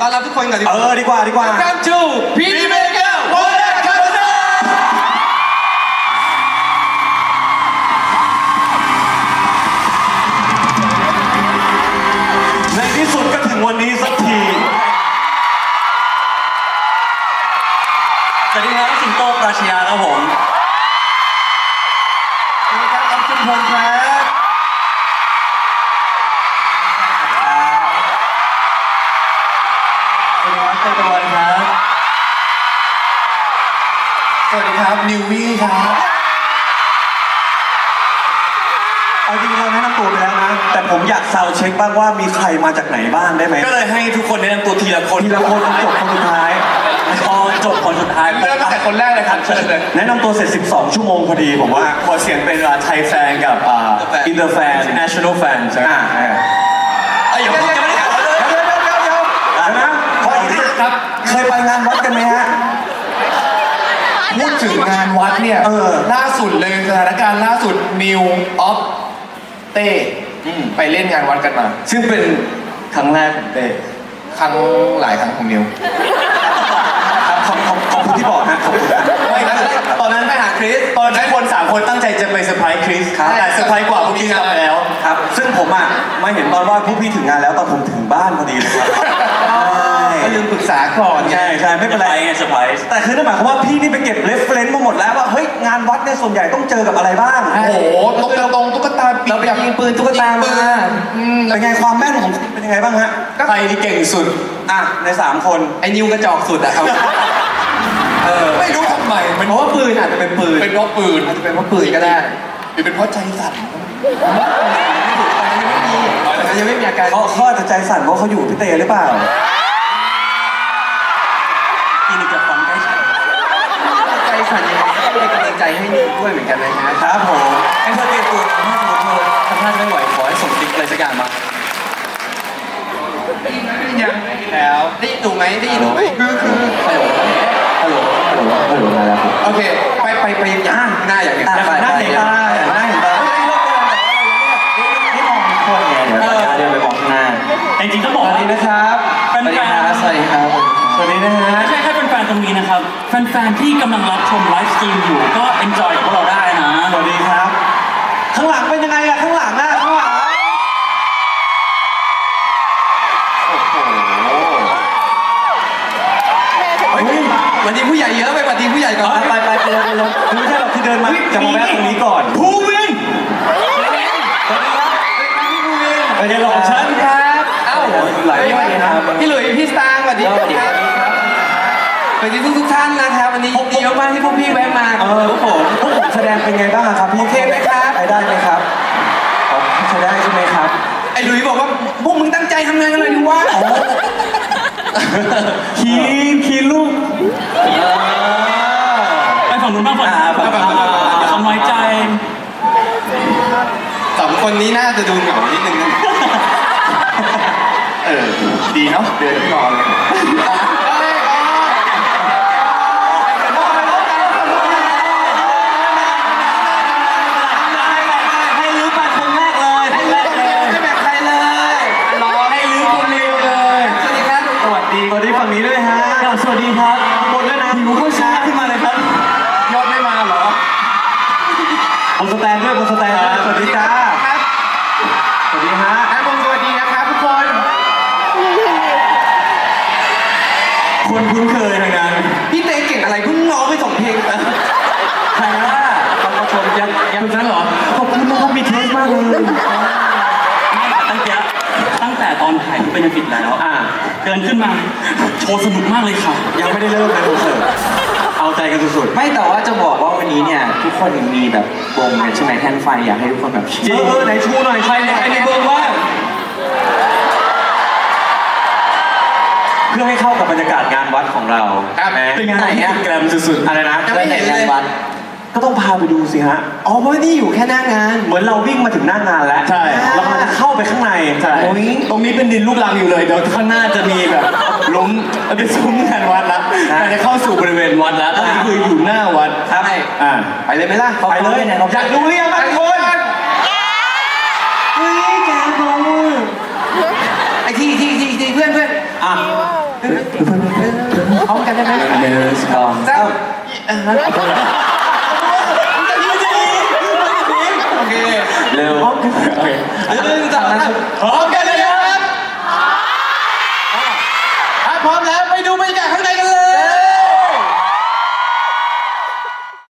ต้อนรับทุกคนก่อนดีกเอว่า อดีกว่าดีกว่า Welcome to p d Maker Water Concert ในที่สุดก็ถึงวันนี้สักทีสวัสดีครับสิงโตปราชญาครับผม สวัสดีครับอัพชุมพลครับ ตยตะวันครับ สวัสดีครับ นิววี่ครับ เอาจริงๆเราแนะนำตัวไปแล้วนะ แต่ผมอยากซาวด์เช็คบ้างว่ามีใครมาจากไหนบ้างได้ไหมก็เลยให้ทุกคนแนะนำตัวทีละคนทีละคนจบคนสุดท้ายพอจบคนสุดท้ายเริ่มตั้งแต่คนแรกเลยครับเชิญเลย แนะนำตัวเสร็จ 12 ชั่วโมงพอดีผมว่า ขอเสียงเป็นไทยแฟนกับอ่าอินเตอร์แฟน international fan ใช่ไหม ครับ เคยไปงานวัดกันไหมฮะ พูดถึงงานวัดเนี่ยเออ ล่าสุดเลยสถานการณ์ล่าสุดนิวออฟเต้ไปเล่นงานวัดกันมา ซึ่งเป็นครั้งแรกของเต้ครั้งหลายครั้งของนิวครับขอบขอบขอบคุณที่บอกฮะขอบคุณนะไม่นะตอนนั้นไปหาคริสตอนนั้นคนสามคนตั้งใจจะไปเซอร์ไพรส์คริสครับแต่เซอร์ไพรส์กว่าพวกนี้ทำไปแล้ว ครับ ซึ่งผมอะมาเห็นตอนว่าพวกพี่ถึงงานแล้วตอนผมถึงบ้านพอดีเลยครับ ก็ลืมปรึกษาก่อน ไงใช่ใช่ไม่เป็นไรไงเซอร์ไพรส์แต่คือนั่นหมายความว่าพี่นี่ไปเก็บเรฟเฟรนซ์มาหมดแล้วว่าเฮ้ยงานวัดเนี่ยส่วนใหญ่ต้องเจอกับอะไรบ้าง โอ้โหตุ๊กตาตรงตุ๊กตาปีเราไปยิงปืนตุ๊กตามาอืมเป็นไงความแม่นของเป็นยังไงบ้างฮะใครที่เก่งสุดอะในสามคนไอ้นิวกระจอกสุดอะครับไม่รู้ทำไมมันเพราะว่าปืนอาจจะเป็นปืนเป็นเพราะปืนอาจจะเป็นเพราะปืนก็ได้หรือเป็นเพราะใจสั่นแต่ยังไม่มีอาการเขาเขาอาจจะใจสั่นเพราะเขาอยู่กับพี่เตหรือเปล่า ที่นี่จะฟังใกล้ชิด ใจสั่นยังไงก็เป็นกำลัง ใจให้นิวด้วยเหมือนกันนะฮะครับผมให้เธอเตรียมตัวถ้าสมมติเธอทำท่าจะไม่ไหวขอให้ส่งติ๊กอะไรสักอย่างมายังแล้วได้ยินหนูไหมได้ยินหนูไหมคือคือฮัลโหลฮัลโหลฮัลโหลฮัลโหลมาแล้วโอเคไปไปไปย่างหน้าอย่างเงี้ยอยากเห็นหน้าเห็นตาอยากเห็นหน้าเห็นตาให้มองคนไงเดี๋ยวเดินไปมองข้างหน้าจริงๆต้องบสอกวัสว่าดีนะครับแฟสวัสดีครับนสวัสดีครับสวัสดีนะฮะ ตรงนี้นะครับแฟนๆที่กำลังรับชมไลฟ์สตรีมอยู่ก็ enjoy กับพวกเราได้นะ สวัสดีครับ ข้างหลังเป็นยังไงอะข้างหลังอะข้างหลังเฮ้ยวันนี้ผู้ใหญ่เยอะไปวันนี้ผู้ใหญ่ก่อนไปไปไปลงลงคือไม่ใช่หรอกที่เดินมาจะมาแวะตรงนี้ก่อนภูวินไม่ใช่หรอกฉันครับ เอ้าหลายคนเลยนะพี่หลุยส์พี่สตางค์สวัสดีครับ สวัสดีทุกทุกๆท่านนะครับวันนี้ยินดีมากๆที่พวกพี่แวะมาเออพวกผมพวกผมแสดงเป็นไงบ้างอะครับพี่โอเคไหมครับ ไปได้ไหมครับอ๋อใช้ได้ใช่ไหมครับ ไอ้หลุยส์บอกว่าพวกมึงตั้งใจทำงานกันเลยดิวะคีนคีนลูก ไปฝั่งนู้นบ้างฝั่งอ่าฝั่งนู้นอย่าทำน้อยใจ สองคนนี้น่าจะดูเหงานิดนึงนะเออดีเนาะเดินรอเลย คนคุ้นเคยทางนั้นพี่เต้เก่งอะไรเพิ่งร้องไปสองเพลงใครว่าเขาชมยังยังนั้นเหรอ ขอบคุณนะครับมีเทสมากเลยตั้งแต่ตั้งแต่ตอนถ่ายรูปเป็นฟิตแล้วอ่าเดินขึ้นมาโชว์สนุกมากเลยค่ะ ยังไม่ได้เริ่มเลยคอนเสิร์ตเอาใจกันสุดไม่แต่ว่าจะบอกว่าวันนี้เนี่ยทุกคนมีแบบวงกันใช่ไหมแท่นไฟอยากให้ทุกคนแบบเชีๆยเออเออร์ไหนชูหน่อยใครในใครในวงว่าง เพื่อให้เข้ากับบรรยากาศงานวัดของเราครับแหมเป็นไงไหนอะ แกรมสุดๆอะไรนะยังไม่เห็นเลยก็ต้องพาไปดูสิฮะ อ๋อเพราะว่านี่อยู่แค่หน้างาน เหมือนเราวิ่งมาถึงหน้างานแล้วใช่ เรากำลังจะเข้าไปข้างในใช่โอ้ยตรงนี้เป็นดินลูกรังอยู่เลยเดี๋ยวข้างหน้าจะมีแบบหลุมเป็นซุ้มงานวัดแล้วแต่จะเข้าสู่บริเวณวัดแล้วตอนนี้คืออยู่หน้าวัดใช่อ่าไปเลยไหมล่ะไปเลยอายอยากกดูดูเรีเรียยงงบาบางงคคนนเฮ้ยแกโมไอ้ที่ที่ที่ที่เพื่อนเพื่อนอะ พร้อมกันได้ไหมเนื้อสกองเจ้าโอเคเร็วโอเคหนึ่งสองสามพร้อมกัน